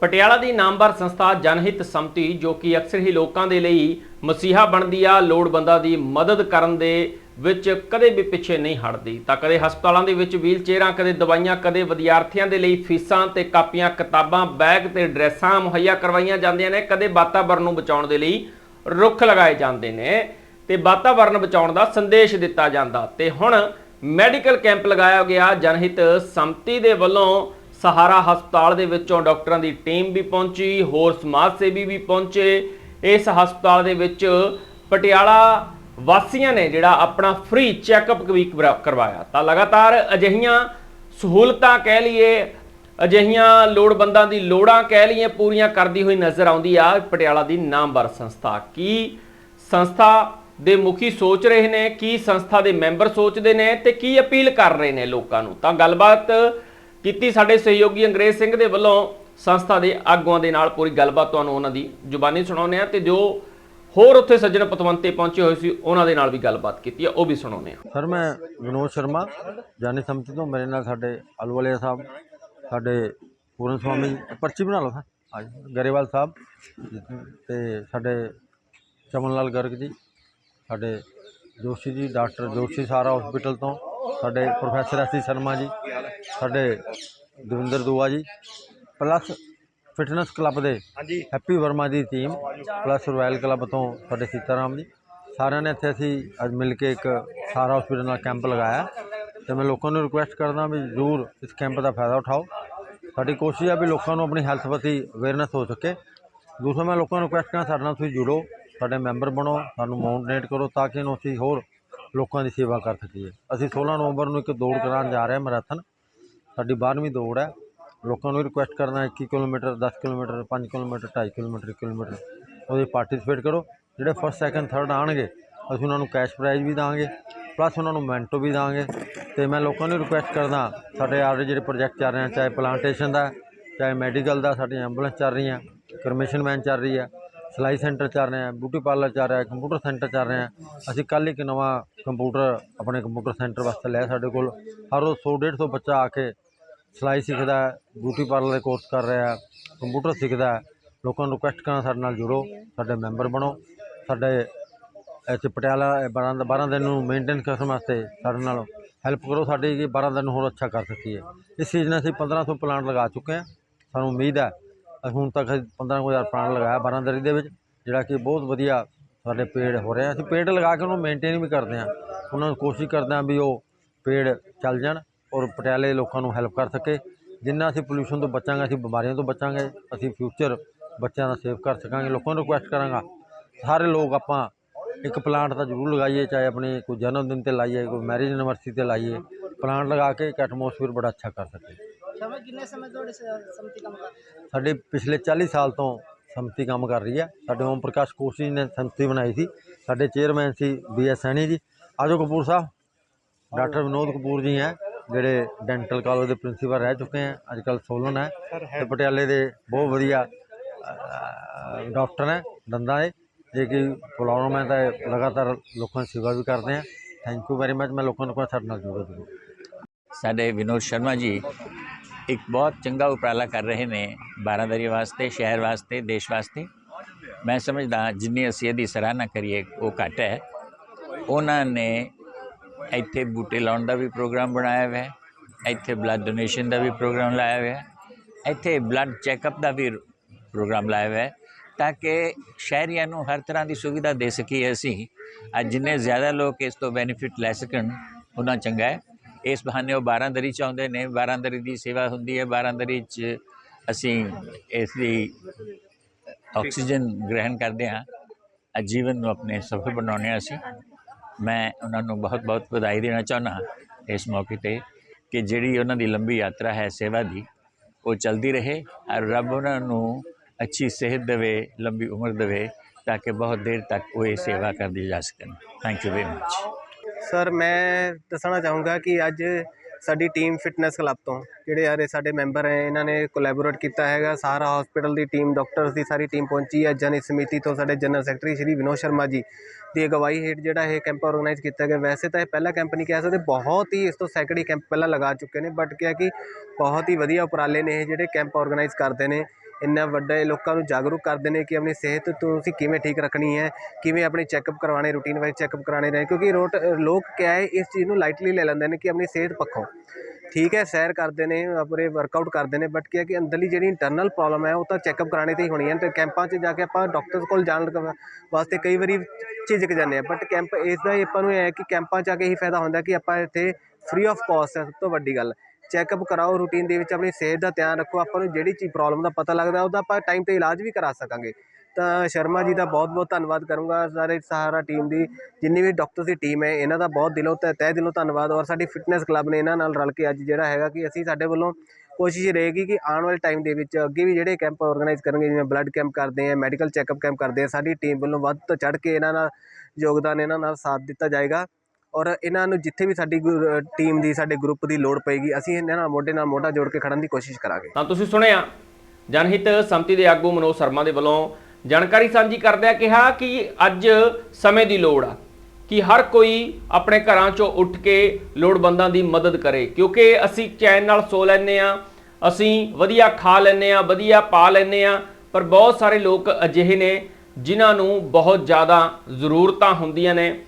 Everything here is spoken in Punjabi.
ਪਟਿਆਲਾ ਦੀ ਨਾਮਵਰ ਸੰਸਥਾ ਜਨਹਿਤ ਸੰਮਤੀ, ਜੋ ਕਿ ਅਕਸਰ ਹੀ ਲੋਕਾਂ ਦੇ ਲਈ ਮਸੀਹਾ ਬਣਦੀ ਆ, ਲੋੜਵੰਦਾਂ ਦੀ ਮਦਦ ਕਰਨ ਦੇ ਵਿੱਚ ਕਦੇ ਵੀ ਪਿੱਛੇ ਨਹੀਂ ਹਟਦੀ। ਤਾਂ ਕਦੇ ਹਸਪਤਾਲਾਂ ਦੇ ਵਿੱਚ ਵੀਲਚੇਅਰਾਂ ਕਦੇ ਦਵਾਈਆਂ, ਕਦੇ ਵਿਦਿਆਰਥੀਆਂ ਦੇ ਲਈ ਫੀਸਾਂ ਤੇ ਕਾਪੀਆਂ, ਕਿਤਾਬਾਂ, ਬੈਗ ਤੇ ਡਰੈਸਾਂ ਮੁਹੱਈਆ ਕਰਵਾਈਆਂ ਜਾਂਦੀਆਂ ਨੇ। ਕਦੇ ਵਾਤਾਵਰਣ ਨੂੰ ਬਚਾਉਣ ਦੇ ਲਈ ਰੁੱਖ ਲਗਾਏ ਜਾਂਦੇ ਨੇ ਤੇ ਵਾਤਾਵਰਣ ਬਚਾਉਣ ਦਾ ਸੰਦੇਸ਼ ਦਿੱਤਾ ਜਾਂਦਾ। ਤੇ ਹੁਣ ਮੈਡੀਕਲ ਕੈਂਪ ਲਗਾਇਆ ਗਿਆ। ਜਨਹਿਤ ਸੰਮਤੀ ਦੇ ਵੱਲੋਂ ਸਹਾਰਾ ਹਸਪਤਾਲ ਦੇ ਵਿੱਚੋਂ ਡਾਕਟਰਾਂ ਦੀ ਟੀਮ ਵੀ ਪਹੁੰਚੀ, ਹੋਰ ਸਮਾਜ ਸੇਵੀ ਵੀ ਪਹੁੰਚੇ। ਇਸ ਹਸਪਤਾਲ ਦੇ ਵਿੱਚ ਪਟਿਆਲਾ ਵਾਸੀਆਂ ਨੇ ਜਿਹੜਾ ਆਪਣਾ ਫ੍ਰੀ ਚੈੱਕਅਪ ਵੀ ਕਰਵਾ- ਕਰਵਾਇਆ। ਤਾਂ ਲਗਾਤਾਰ ਅਜਿਹੀਆਂ ਸਹੂਲਤਾਂ ਕਹਿ ਲਈਏ, ਅਜਿਹੀਆਂ ਲੋੜਵੰਦਾਂ ਦੀ ਲੋੜਾਂ ਕਹਿ ਲਈਏ, ਪੂਰੀਆਂ ਕਰਦੀ ਹੋਈ ਨਜ਼ਰ ਆਉਂਦੀ ਆ ਪਟਿਆਲਾ ਦੀ ਨਾਮਵਰ ਸੰਸਥਾ। ਕੀ ਸੰਸਥਾ ਦੇ ਮੁਖੀ ਸੋਚ ਰਹੇ ਨੇ, ਕੀ ਸੰਸਥਾ ਦੇ ਮੈਂਬਰ ਸੋਚਦੇ ਨੇ ਤੇ ਕੀ ਅਪੀਲ ਕਰ ਰਹੇ ਨੇ ਲੋਕਾਂ ਨੂੰ? ਤਾਂ ਗੱਲਬਾਤ ਕੀਤੀ ਸਾਡੇ ਸਹਿਯੋਗੀ ਅੰਗਰੇਜ਼ ਸਿੰਘ ਦੇ ਵੱਲੋਂ ਸੰਸਥਾ ਦੇ ਆਗੂਆਂ ਦੇ ਨਾਲ ਪੂਰੀ ਗੱਲਬਾਤ ਤੁਹਾਨੂੰ ਉਹਨਾਂ ਦੀ ਜ਼ੁਬਾਨੀ ਸੁਣਾਉਂਦੇ ਆ ਤੇ ਜੋ ਹੋਰ ਉੱਥੇ ਸੱਜਣ ਪਤਵੰਤੇ ਪਹੁੰਚੇ ਹੋਏ ਸੀ, ਉਹਨਾਂ ਦੇ ਨਾਲ ਵੀ ਗੱਲਬਾਤ ਕੀਤੀ ਆ ਉਹ ਵੀ ਸੁਣਾਉਂਦੇ ਆ ਸਰ, ਮੈਂ ਵਿਨੋਦ ਸ਼ਰਮਾ, ਜਾਨੀ ਸਮਿਤੀ ਤੋਂ, ਮੇਰੇ ਨਾਲ ਸਾਡੇ ਅਲਵਾਲੀਆ ਸਾਹਿਬ, ਸਾਡੇ ਪੂਰਨ ਸਵਾਮੀ, ਪਰਚੀ ਬਣਾ ਲਓ ਸਰ। ਹਾਂਜੀ ਗਰੇਵਾਲ ਸਾਹਿਬ ਤੇ ਸਾਡੇ ਚਮਨ ਲਾਲ ਗਰਗ ਜੀ, ਸਾਡੇ ਜੋਸ਼ੀ ਜੀ, ਡਾਕਟਰ ਜੋਸ਼ੀ ਸਾਰਾ ਹਸਪੀਟਲ ਤੋਂ, ਸਾਡੇ ਪ੍ਰੋਫੈਸਰ ਐਸ ਸ਼ਰਮਾ ਜੀ ਸਾਡੇ Davinder Dua ji plus fitness club ਦੇ ਹੈਪੀ ਵਰਮਾ ਦੀ ਟੀਮ ਪਲੱਸ ਰਾਇਲ ਕਲੱਬ ਤੋਂ ਸਾਡੇ ਸੀਤਾਰਾਮ ਜੀ। ਸਾਰਿਆਂ ਨੇ ਇੱਥੇ ਅਸੀਂ ਅੱਜ ਮਿਲ ਕੇ ਇੱਕ ਸਾਰਾ ਹਸਪੀਟਲ ਨਾਲ ਕੈਂਪ ਲਗਾਇਆ। ਤੇ ਮੈਂ ਲੋਕਾਂ ਨੂੰ ਰਿਕੁਐਸਟ ਕਰਦਾ ਵੀ ਜ਼ਰੂਰ ਇਸ ਕੈਂਪ ਦਾ ਫਾਇਦਾ ਉਠਾਓ। ਸਾਡੀ ਕੋਸ਼ਿਸ਼ ਹੈ ਵੀ ਲੋਕਾਂ ਨੂੰ ਆਪਣੀ ਹੈਲਥ ਪ੍ਰਤੀ ਅਵੇਅਰਨੈਸ ਹੋ ਸਕੇ। ਦੂਸਰਾ ਮੈਂ ਲੋਕਾਂ ਨੂੰ ਰਿਕੁਐਸਟ ਕਰਾਂ ਸਾਡੇ ਨਾਲ ਤੁਸੀਂ ਜੁੜੋ ਸਾਡੇ ਮੈਂਬਰ ਬਣੋ ਸਾਨੂੰ ਮੋਟੀਵੇਟ ਕਰੋ ਤਾਂ ਕਿ ਅਸੀਂ ਹੋਰ ਲੋਕਾਂ ਦੀ ਸੇਵਾ ਕਰ ਸਕੀਏ। ਅਸੀਂ 16 ਨਵੰਬਰ ਨੂੰ ਇੱਕ ਦੌੜ ਕਰਾਉਣ ਜਾ ਰਹੇ ਹਾਂ ਮੈਰਾਥਨ ਸਾਡੀ 12ਵੀਂ ਦੌੜ ਹੈ। ਲੋਕਾਂ ਨੂੰ ਰਿਕੁਐਸਟ ਕਰਨਾ 21 kilometre 10 kilometre 5 kilometre 2.5 kilometre 1 kilometre. ਉਹਦੇ ਪਾਰਟਿਸਿਪੇਟ ਕਰੋ। ਜਿਹੜੇ ਫਸਟ ਸੈਕੰਡ ਥਰਡ ਆਣਗੇ ਅਸੀਂ ਉਹਨਾਂ ਨੂੰ ਕੈਸ਼ ਪ੍ਰਾਈਜ਼ ਵੀ ਦਾਂਗੇ ਪਲੱਸ ਉਹਨਾਂ ਨੂੰ ਮੈਂਟੋ ਵੀ ਦਾਂਗੇ। ਤੇ ਮੈਂ ਲੋਕਾਂ ਨੂੰ ਰਿਕੁਐਸਟ ਕਰਦਾ ਸਾਡੇ ਆਲਰੇਡੀ ਜਿਹੜੇ ਪ੍ਰੋਜੈਕਟ ਚੱਲ ਰਹੇ ਆ, ਚਾਹੇ ਪਲਾਂਟੇਸ਼ਨ ਦਾ, ਚਾਹੇ ਮੈਡੀਕਲ ਦਾ ਸਾਡੀ ਐਂਬੂਲੈਂਸ ਚੱਲ ਰਹੀ ਹੈ ਕਰਮਿਸ਼ਨ ਵੈਨ ਚੱਲ ਰਹੀ ਹੈ। ਸਿਲਾਈ ਸੈਂਟਰ ਚੱਲ ਰਿਹਾ ਆ ਬਿਊਟੀ ਪਾਰਲਰ ਚੱਲ ਰਿਹਾ ਕੰਪਿਊਟਰ ਸੈਂਟਰ ਚੱਲ ਰਹੇ ਆ ਅਸੀਂ ਕੱਲ੍ਹ ਇੱਕ ਨਵਾਂ ਕੰਪਿਊਟਰ ਆਪਣੇ ਕੰਪਿਊਟਰ ਸੈਂਟਰ ਵਾਸਤੇ ਲਿਆ ਸਾਡੇ ਕੋਲ। ਹਰ ਰੋਜ਼ 100 150 ਬੱਚਾ ਆ ਕੇ ਸਿਲਾਈ ਸਿੱਖਦਾ ਹੈ ਬਿਊਟੀ ਪਾਰਲਰ ਦੇ ਕੋਰਸ ਕਰ ਰਿਹਾ ਹੈ ਕੰਪਿਊਟਰ ਸਿੱਖਦਾ ਹੈ। ਲੋਕਾਂ ਨੂੰ ਰਿਕੁਐਸਟ ਕਰਾਂ ਸਾਡੇ ਨਾਲ ਜੁੜੋ, ਸਾਡੇ ਮੈਂਬਰ ਬਣੋ। ਸਾਡੇ ਇੱਥੇ ਪਟਿਆਲਾ 12 ਦਾ 12 ਦਿਨ ਨੂੰ ਮੇਨਟੇਨ ਕਰਨ ਵਾਸਤੇ ਸਾਡੇ ਨਾਲ ਹੈਲਪ ਕਰੋ। ਸਾਡੇ ਕਿ 12 ਦਿਨ ਹੋਰ ਅੱਛਾ ਕਰ ਸਕੀਏ। ਇਸ ਸੀਜ਼ਨ ਅਸੀਂ 1500 ਪਲਾਂਟ ਲਗਾ ਚੁੱਕੇ ਹਾਂ। ਸਾਨੂੰ ਉਮੀਦ ਹੈ ਹੁਣ ਤੱਕ ਅਸੀਂ 15000 ਪਲਾਂਟ ਲਗਾਇਆ ਬਾਰਾਂਦਰੀ ਦੇ ਵਿੱਚ, ਜਿਹੜਾ ਕਿ ਬਹੁਤ ਵਧੀਆ ਸਾਡੇ ਪੇੜ ਹੋ ਰਹੇ ਆ। ਅਸੀਂ ਪੇੜ ਲਗਾ ਕੇ ਉਹਨੂੰ ਮੇਨਟੇਨ ਵੀ ਕਰਦੇ ਹਾਂ। ਉਹਨਾਂ ਨੂੰ ਕੋਸ਼ਿਸ਼ ਕਰਦੇ ਹਾਂ ਵੀ ਉਹ ਪੇੜ ਚੱਲ ਜਾਣ ਔਰ ਪਟਿਆਲੇ ਲੋਕਾਂ ਨੂੰ ਹੈਲਪ ਕਰ ਸਕੇ। ਜਿੰਨਾ ਅਸੀਂ ਪੋਲੂਸ਼ਨ ਤੋਂ ਬਚਾਂਗੇ, ਅਸੀਂ ਬਿਮਾਰੀਆਂ ਤੋਂ ਬਚਾਂਗੇ, ਅਸੀਂ ਫਿਊਚਰ ਬੱਚਿਆਂ ਦਾ ਸੇਵ ਕਰ ਸਕਾਂਗੇ, ਲੋਕਾਂ ਨੂੰ ਰਿਕੁਐਸਟ ਕਰਾਂਗਾ। ਸਾਰੇ ਲੋਕ ਆਪਾਂ ਇੱਕ ਪਲਾਂਟ ਤਾਂ ਜ਼ਰੂਰ ਲਗਾਈਏ, ਚਾਹੇ ਆਪਣੇ ਕੋਈ ਜਨਮ ਦਿਨ ਤੇ ਲਾਈਏ, ਕੋਈ ਮੈਰਿਜ ਐਨਵਰਸਰੀ ਤੇ ਲਾਈਏ। ਪਲਾਂਟ ਲਗਾ ਕੇ ਇੱਕ ਐਟਮੋਸਫੀਅਰ ਬੜਾ ਅੱਛਾ ਕਰ ਸਕੇ। ਸ਼ਰਮਾ ਕਿੰਨੇ ਸਮੇਂ ਤੋਂ ਤੁਹਾਡੀ ਸ- ਸਮਿਤੀ ਕੰਮ ਕਰ ਰਹੀ ਹੈ? ਸਾਡੇ ਪਿਛਲੇ 40 ਸਾਲ ਤੋਂ ਸੰਮਤੀ ਕੰਮ ਕਰ ਰਹੀ ਹੈ। ਸਾਡੇ ਓਮ ਪ੍ਰਕਾਸ਼ ਕੋਸ਼ੀ ਜੀ ਨੇ ਸੰਮਤੀ ਬਣਾਈ ਸੀ। ਸਾਡੇ chairman C B S Saini ji. ਆਜੋ ਕਪੂਰ ਸਾਹਿਬ। ਡਾਕਟਰ ਵਿਨੋਦ ਕਪੂਰ ਜੀ ਹੈ ਜਿਹੜੇ ਡੈਂਟਲ ਕਾਲਜ ਦੇ ਪ੍ਰਿੰਸੀਪਲ ਰਹਿ ਚੁੱਕੇ ਹੈ। ਅੱਜ ਕੱਲ੍ਹ ਸੋਲਨ ਹੈ। ਤੇ ਪਟਿਆਲੇ ਦੇ ਬਹੁਤ ਵਧੀਆ ਅਹ, ਡਾਕਟਰ ਹੈ ਦੰਦਾਂ ਦੇ। ਜੇ ਕਿ ਪ੍ਰੋਬਲਮ ਹੈ ਤਾਂ ਇਹ ਲਗਾਤਾਰ ਲੋਕਾਂ ਦੀ ਸੇਵਾ ਵੀ ਕਰਦੇ ਆ ਥੈਂਕ ਯੂ ਵੈਰੀ ਮਚ ਮੈਂ ਲੋਕਾਂ ਨੂੰ ਕਹਿੰਦਾ ਸਾਡੇ ਨਾਲ ਜੁੜੋ ਜ਼ਰੂਰ ਸਾਡੇ ਵਿਨੋਦ ਸ਼ਰਮਾ ਜੀ ਇੱਕ ਬਹੁਤ ਚੰਗਾ ਉਪਰਾਲਾ ਕਰ ਰਹੇ ਨੇ ਬਾਰਾਦਰੀ ਵਾਸਤੇ ਸ਼ਹਿਰ ਵਾਸਤੇ ਦੇਸ਼ ਵਾਸਤੇ ਮੈਂ ਸਮਝਦਾ ਜਿੰਨੀ ਅਸੀਂ ਇਹਦੀ ਸਰਾਹਨਾ ਕਰੀਏ ਉਹ ਘੱਟ ਹੈ ਉਹਨਾਂ ਨੇ ਇੱਥੇ ਬੂਟੇ ਲਾਉਣ ਦਾ ਵੀ ਪ੍ਰੋਗਰਾਮ ਬਣਾਇਆ ਹੋਇਆ ਹੈ ਇੱਥੇ ਬਲੱਡ ਡੋਨੇਸ਼ਨ ਦਾ ਵੀ ਪ੍ਰੋਗਰਾਮ ਲਾਇਆ ਹੋਇਆ ਹੈ ਇੱਥੇ ਬਲੱਡ ਚੈੱਕਅਪ ਦਾ ਵੀ ਪ੍ਰੋਗਰਾਮ ਲਾਇਆ ਹੋਇਆ ਹੈ ਤਾਂ ਕਿ ਸ਼ਹਿਰੀਆਂ ਨੂੰ ਹਰ ਤਰ੍ਹਾਂ ਦੀ ਸੁਵਿਧਾ ਦੇ ਸਕੀਏ ਅਸੀਂ ਅੱਜ ਜਿੰਨੇ ਜ਼ਿਆਦਾ ਲੋਕ ਇਸ ਤੋਂ ਬੈਨੀਫਿਟ ਲੈ ਸਕਣ ਉਹਨਾਂ ਚੰਗਾ ਹੈ ਇਸ ਬਹਾਨੇ ਉਹ ਬਾਰਾਂਦਰੀ ਚ ਆਉਂਦੇ ਨੇ। ਬਾਰਾਂਦਰੀ ਦੀ ਸੇਵਾ ਹੁੰਦੀ ਹੈ। ਬਾਰਾਂਦਰੀ ਚ ਅਸੀਂ ਇਸ ਦੀ ਆਕਸੀਜਨ ਗ੍ਰਹਿਣ ਕਰਦੇ ਹਾਂ। ਜੀਵਨ ਨੂੰ ਆਪਣੇ ਸਫਲ ਬਣਾਉਂਦੇ ਹਾਂ ਅਸੀਂ। ਮੈਂ ਉਹਨਾਂ ਨੂੰ ਬਹੁਤ ਬਹੁਤ ਵਧਾਈ ਦੇਣਾ ਚਾਹੁੰਦਾ ਹਾਂ ਇਸ ਮੌਕੇ ਤੇ ਕਿ ਜਿਹੜੀ ਉਹਨਾਂ ਦੀ ਲੰਬੀ ਯਾਤਰਾ ਹੈ ਸੇਵਾ ਦੀ, ਉਹ ਚਲਦੀ ਰਹੇ ਔਰ ਰੱਬ ਉਹਨਾਂ ਨੂੰ ਅੱਛੀ ਸਿਹਤ ਦੇਵੇ, ਲੰਬੀ ਉਮਰ ਦੇਵੇ ਤਾਂ ਕਿ ਬਹੁਤ ਦੇਰ ਤੱਕ ਉਹ ਇਹ ਸੇਵਾ ਕਰਦੀ ਜਾ ਸਕਣ। Thank you very much sir, ਮੈਂ ਦੱਸਣਾ ਚਾਹੂੰਗਾ ਕਿ ਅੱਜ ਸਾਡੀ ਟੀਮ ਫਿਟਨੈਸ ਕਲੱਬ ਤੋਂ, ਜਿਹੜੇ ਯਾਰ ਸਾਡੇ ਮੈਂਬਰ ਹੈ, ਇਹਨਾਂ ਨੇ ਕੋਲੈਬੋਰੇਟ ਕੀਤਾ ਹੈਗਾ। ਸਾਰਾ ਹਸਪੀਟਲ ਦੀ ਟੀਮ ਡਾਕਟਰਸ ਦੀ ਸਾਰੀ ਟੀਮ ਪਹੁੰਚੀ ਹੈ। ਜਨ ਸਮਿਤੀ ਤੋਂ ਸਾਡੇ ਜਨਰਲ ਸੈਕਟਰੀ ਸ਼੍ਰੀ ਵਿਨੋਦ ਸ਼ਰਮਾ ਜੀ ਦੀ ਅਗਵਾਈ ਹੇਠ ਜਿਹੜਾ ਇਹ ਕੈਂਪ ਆਰਗੇਨਾਈਜ਼ ਕੀਤਾ ਗਿਆ। ਵੈਸੇ ਤਾਂ ਇਹ ਪਹਿਲਾ ਕੈਂਪ ਨਹੀਂ ਕਹਿ ਸਕਦੇ, ਬਹੁਤ ਹੀ ਇਸ ਤੋਂ ਸੈਂਕੜੇ ਕੈਂਪ ਪਹਿਲਾਂ ਲਗਾ ਚੁੱਕੇ ਨੇ ਬਟ ਕਿਹਾ ਕਿ ਬਹੁਤ ਹੀ ਵਧੀਆ ਉਪਰਾਲੇ ਨੇ ਇਹ ਜਿਹੜੇ ਕੈਂਪ ਆਰਗੇਨਾਈਜ਼ ਕਰਦੇ ਨੇ। ਇੰਨਾ ਵੱਡਾ ਇਹ ਲੋਕਾਂ ਨੂੰ ਜਾਗਰੂਕ ਕਰਦੇ ਨੇ ਕਿ ਆਪਣੀ ਸਿਹਤ ਤੁਸੀਂ ਕਿਵੇਂ ਠੀਕ ਰੱਖਣੀ ਹੈ, ਕਿਵੇਂ ਆਪਣੇ ਚੈੱਕਅਪ ਕਰਵਾਉਣੇ ਰੂਟੀਨ ਵਾਈਜ਼ ਚੈੱਕਅਪ ਕਰਾਣੇ ਨੇ, ਕਿਉਂਕਿ ਰੋਟ, ਲੋਕ ਕਿਆ ਹੈ, ਇਸ ਚੀਜ਼ ਨੂੰ ਲਾਈਟਲੀ ਲੈ ਲੈਂਦੇ ਨੇ ਕਿ ਆਪਣੀ ਸਿਹਤ ਪੱਖੋਂ। ਠੀਕ ਹੈ, ਸੈਰ ਕਰਦੇ ਨੇ, ਆਪਣੇ ਵਰਕਆਊਟ ਕਰਦੇ ਨੇ ਬਟ ਕਿਹਾ ਕਿ ਅੰਦਰਲੀ ਜਿਹੜੀ ਇੰਟਰਨਲ ਪ੍ਰੋਬਲਮ ਹੈ, ਉਹ ਤਾਂ ਚੈੱਕਅਪ ਕਰਾਣੇ ਤੇ ਹੀ ਹੋਣੀ ਹੈ। ਤੇ ਕੈਂਪਾਂ 'ਚ ਜਾ ਕੇ ਆਪਾਂ ਡਾਕਟਰਸ ਕੋਲ ਜਾਣ ਕ- ਵਾਸਤੇ ਕਈ ਵਾਰੀ ਝਿਜਕ ਜਾਂਦੇ ਆ ਬਟ ਕੈਂਪ ਇਸ ਦਾ ਹੀ ਆਪਾਂ ਨੂੰ ਇਹ ਹੈ ਕਿ ਕੈਂਪਾਂ 'ਚ ਆ ਕੇ ਹੀ ਫਾਇਦਾ ਹੁੰਦਾ ਕਿ ਆਪਾਂ ਇੱਥੇ ਫ੍ਰੀ ਆਫ ਕਾਸਟ ਹੈ, ਸਭ ਤੋਂ ਵੱਡੀ ਗੱਲ। ਚੈੱਕਅਪ ਕਰਾਓ, ਰੂਟੀਨ ਦੇ ਵਿੱਚ ਆਪਣੀ ਸਿਹਤ ਦਾ ਧਿਆਨ ਰੱਖੋ, ਆਪਾਂ ਨੂੰ ਜਿਹੜੀ ਚੀਜ਼ ਪ੍ਰੋਬਲਮ ਦਾ ਪਤਾ ਲੱਗਦਾ, ਉਹਦਾ ਆਪਾਂ ਟਾਈਮ ਤੇ ਇਲਾਜ ਵੀ ਕਰਾ ਸਕਾਂਗੇ। ਤਾਂ ਸ਼ਰਮਾ ਜੀ ਦਾ ਬਹੁਤ ਬਹੁਤ ਧੰਨਵਾਦ ਕਰੂੰਗਾ, ਸਾਰੇ ਸਹਾਰਾ ਟੀਮ ਦੀ, ਜਿੰਨੀ ਵੀ ਡਾਕਟਰ ਦੀ ਟੀਮ ਹੈ, ਇਹਨਾਂ ਦਾ ਬਹੁਤ ਦਿਲੋਂ ਤਹਿ ਤਹਿ ਦਿਲੋਂ ਧੰਨਵਾਦ ਔਰ ਸਾਡੀ ਫਿਟਨੈਸ ਕਲੱਬ ਨੇ ਇਹਨਾਂ ਨਾਲ ਰਲ ਕੇ ਅੱਜ ਜਿਹੜਾ ਹੈਗਾ ਕਿ ਅਸੀਂ ਸਾਡੇ ਵੱਲੋਂ ਕੋਸ਼ਿਸ਼ ਰਹੇਗੀ ਕਿ ਆਉਣ ਵਾਲੇ ਟਾਈਮ ਦੇ ਵਿੱਚ ਅੱਗੇ ਵੀ ਜਿਹੜੇ ਕੈਂਪ ਆਰਗੇਨਾਈਜ਼ ਕਰਨਗੇ, ਜਿਵੇਂ ਬਲੱਡ ਕੈਂਪ ਕਰਦੇ ਆ ਮੈਡੀਕਲ ਚੈੱਕਅਪ ਕੈਂਪ ਕਰਦੇ ਆ, ਸਾਡੀ ਟੀਮ ਵੱਲੋਂ ਵੱਧ ਤੋਂ ਚੜ੍ਹ ਕੇ ਇਹਨਾਂ ਨਾਲ ਯੋਗਦਾਨ ਇਹਨਾਂ ਨਾਲ ਸਾਥ ਦਿੱਤਾ ਜਾਏਗਾ। ਔਰ ਇਹਨਾਂ ਨੂੰ ਜਿੱਥੇ ਵੀ ਸਾਡੀ ਟੀਮ ਦੀ, ਸਾਡੇ ਗਰੁੱਪ ਦੀ ਲੋੜ ਪਏਗੀ, ਅਸੀਂ ਇਹਨਾਂ ਨਾਲ ਮੋਢੇ ਨਾਲ ਮੋਢਾ ਜੋੜ ਕੇ ਖੜਨ ਦੀ ਕੋਸ਼ਿਸ਼ ਕਰਾਂਗੇ। ਤਾਂ ਤੁਸੀਂ ਸੁਣਿਆ, ਜਨਹਿਤ ਸੰਮਤੀ ਦੇ ਆਗੂ ਮਨੋਜ ਸ਼ਰਮਾ ਦੇ ਵੱਲੋਂ ਜਾਣਕਾਰੀ ਸਾਂਝੀ ਕਰਦਿਆਂ ਕਿਹਾ ਕਿ ਅੱਜ ਸਮੇਂ ਦੀ ਲੋੜ ਆ ਕਿ ਹਰ ਕੋਈ ਆਪਣੇ ਘਰਾਂ ਚੋਂ ਉੱਠ ਕੇ ਲੋੜਵੰਦਾਂ ਦੀ ਮਦਦ ਕਰੇ, ਕਿਉਂਕਿ ਅਸੀਂ ਚੈਨ ਨਾਲ ਸੋ ਲੈਂਦੇ ਆ ਅਸੀਂ ਵਧੀਆ ਖਾ ਲੈਂਦੇ ਆ ਵਧੀਆ ਪਾ ਲੈਂਦੇ ਆ ਪਰ ਬਹੁਤ ਸਾਰੇ ਲੋਕ ਅਜਿਹੇ ਨੇ ਜਿਨ੍ਹਾਂ ਨੂੰ ਬਹੁਤ ਜ਼ਿਆਦਾ ਜ਼ਰੂਰਤਾਂ ਹੁੰਦੀਆਂ ਨੇ।